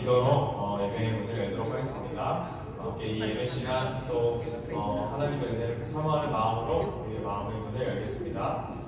기도로 어, 예배의 문을 열도록 하겠습니다. 어, 함께 이 예배 시간 또 어, 하나님의 은혜를 그 사모하는 마음으로 우리의 마음의 문을 열겠습니다.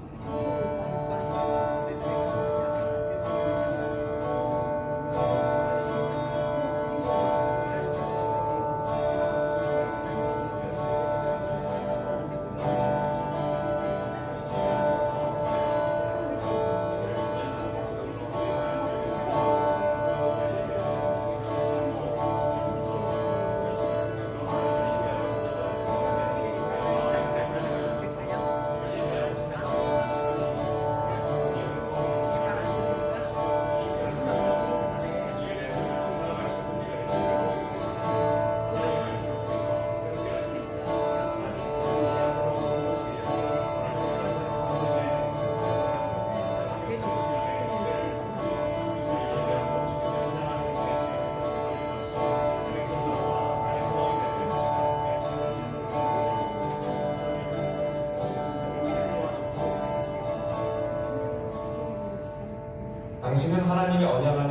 말씀은 하나님의 언약을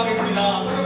하겠습니다.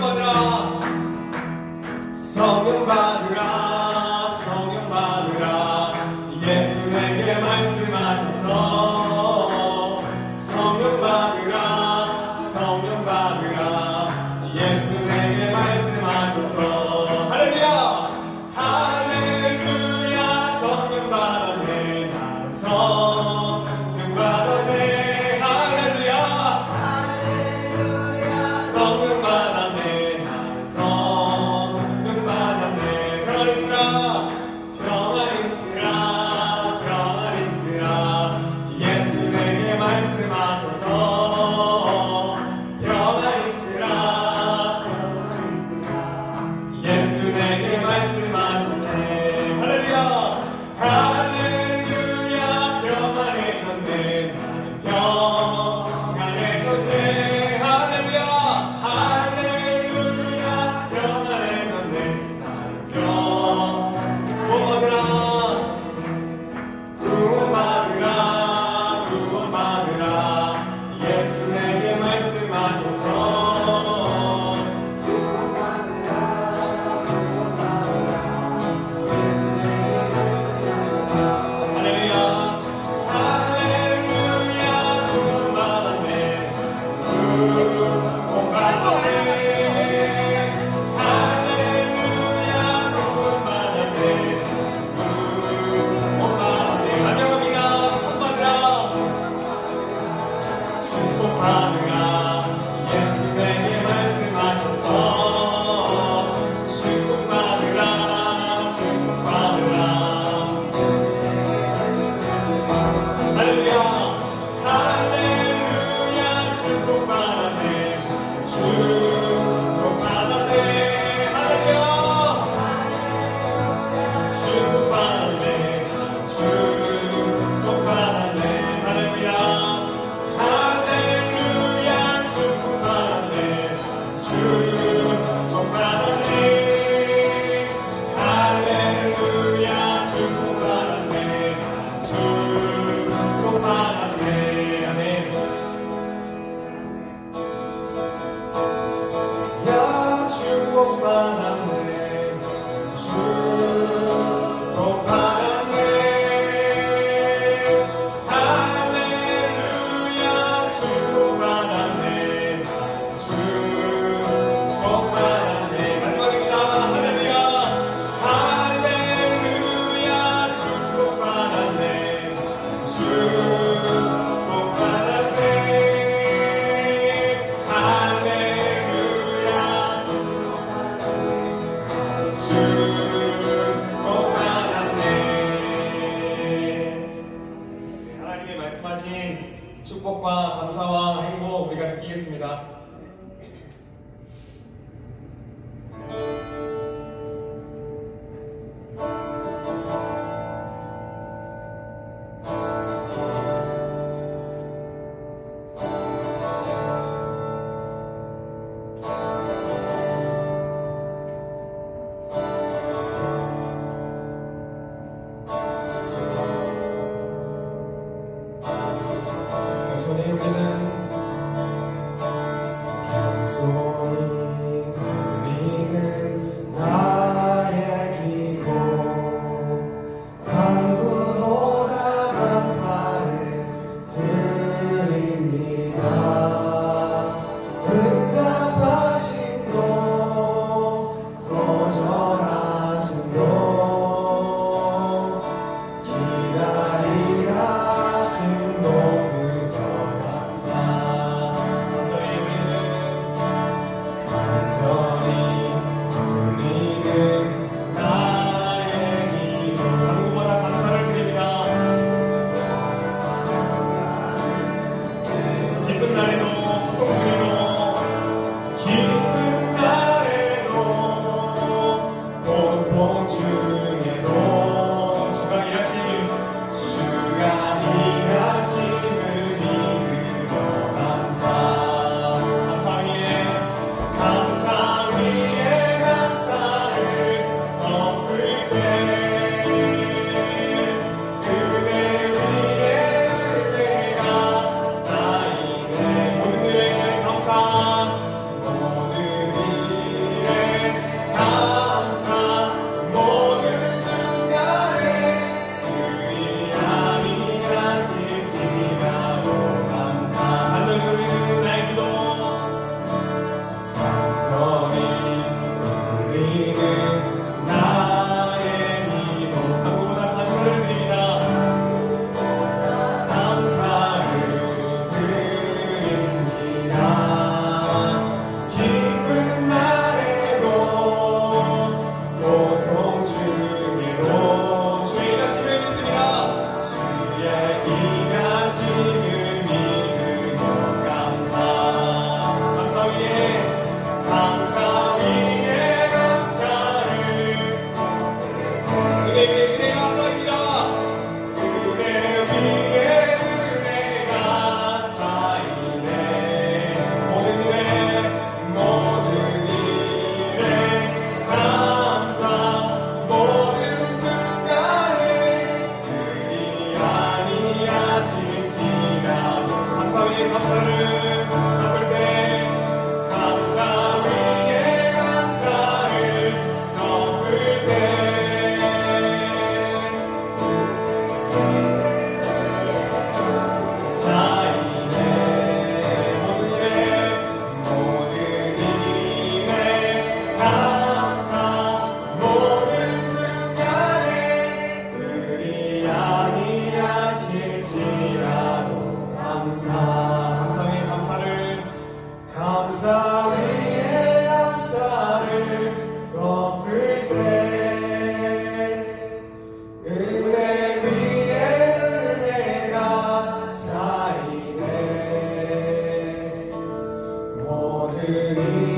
모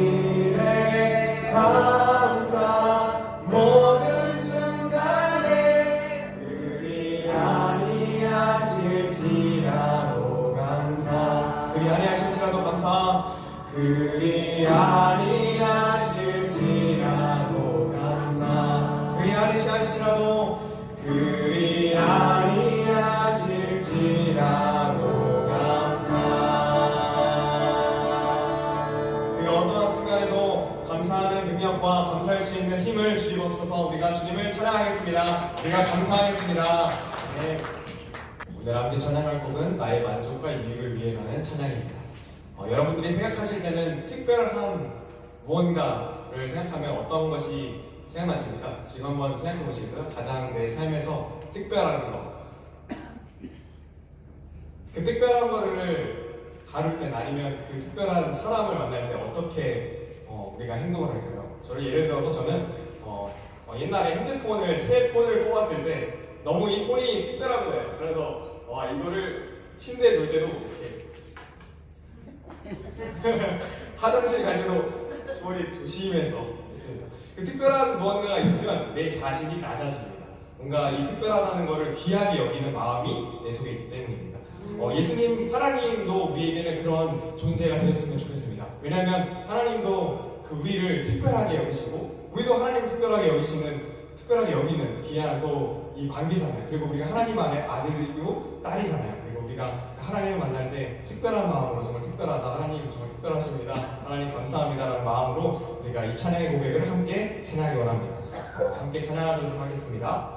우리가 감사하겠습니다. 네. 오늘 함께 찬양할 곡은 나의 만족과 유익을 위해 가는 찬양입니다. 어, 여러분들이 생각하실 때는 특별한 무언가를 생각하면 어떤 것이 생각나십니까? 지금 한번 생각해 보시겠어요? 가장 내 삶에서 특별한 것. 그 특별한 거를 다룰 때 아니면 그 특별한 사람을 만날 때 어떻게 어, 우리가 행동을 할까요? 저를 예를 들어서 저는 어, 어, 옛날에 핸드폰을 새 폰을 뽑았을 때 너무 이 폰이 특별한 거예요. 그래서 와 이거를 침대에 놓을 때도 이렇게 화장실 갈 때도 저리 조심해서 했습니다. 그 특별한 무언가가 있으면 내 자신이 낮아집니다. 뭔가 이 특별하다는 것을 귀하게 여기는 마음이 내 속에 있기 때문입니다. 어, 예수님, 하나님도 우리에게는 그런 존재가 되었으면 좋겠습니다. 왜냐하면 하나님도 그 우리를 특별하게 여기시고 우리도 하나님을 특별하게 여기시는 특별하게 여기는 귀한 또 이 관계잖아요. 그리고 우리가 하나님 안에 아들이고 딸이잖아요. 그리고 우리가 하나님을 만날 때 특별한 마음으로 정말 특별하다. 하나님 정말 특별하십니다. 하나님 감사합니다라는 마음으로 우리가 이 찬양의 고백을 함께 찬양하기 원합니다. 어, 함께 찬양하도록 하겠습니다.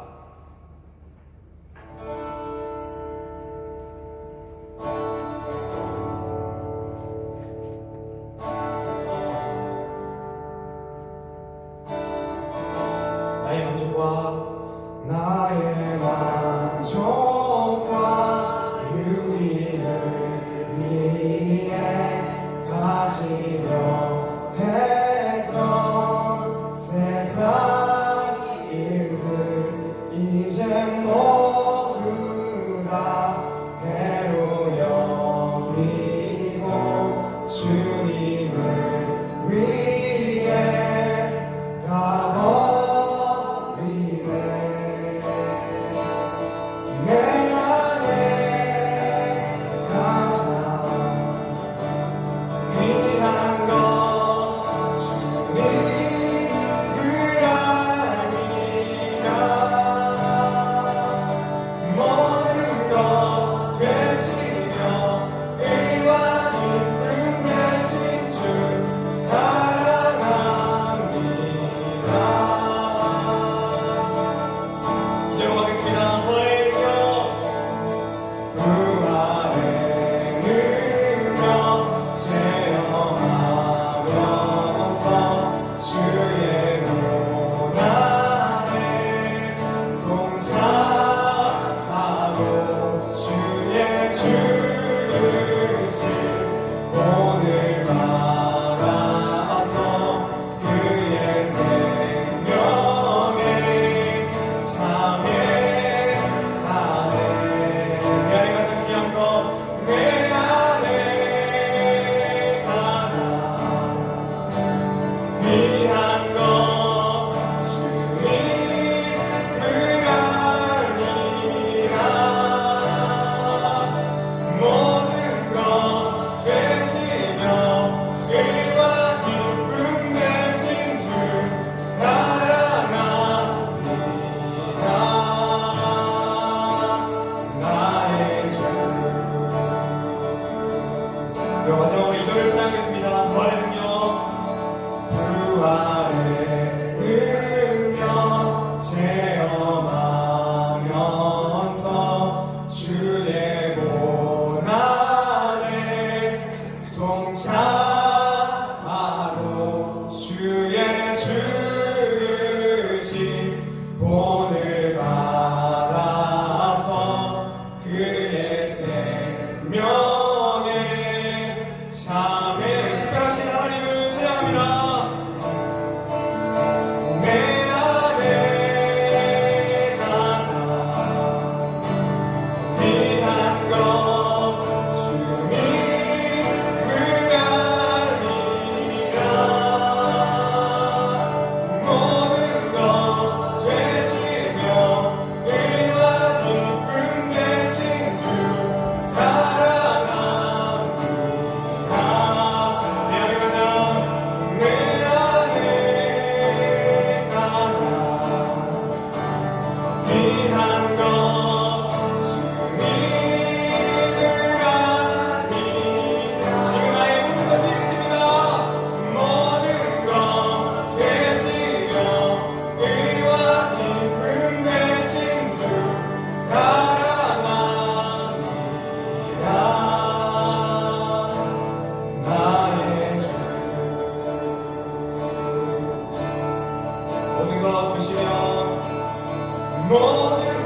모